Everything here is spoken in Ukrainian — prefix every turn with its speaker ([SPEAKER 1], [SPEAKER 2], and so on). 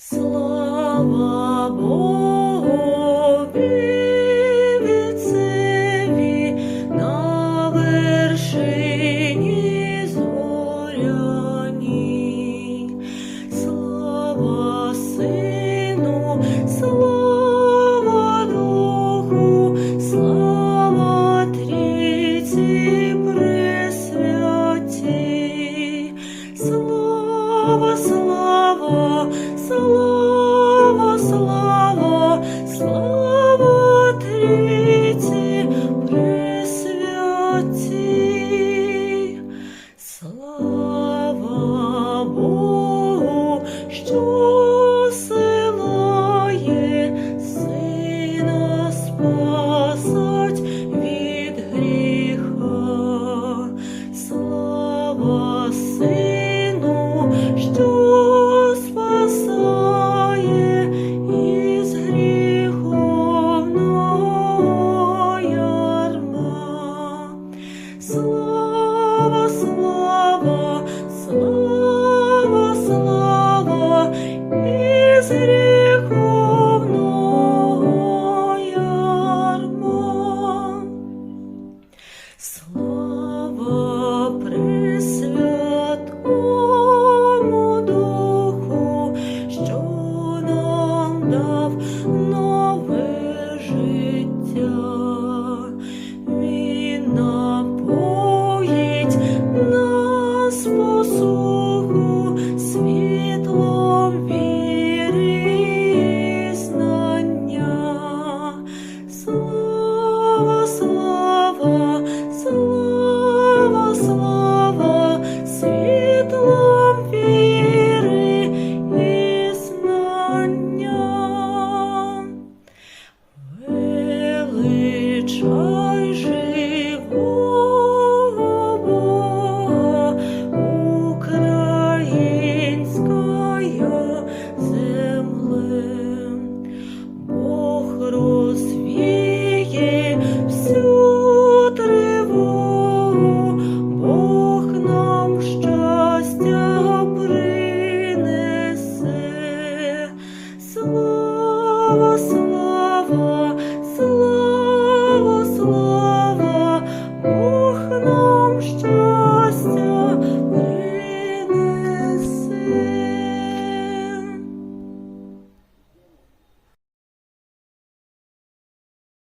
[SPEAKER 1] Слава Богові, на вершині 就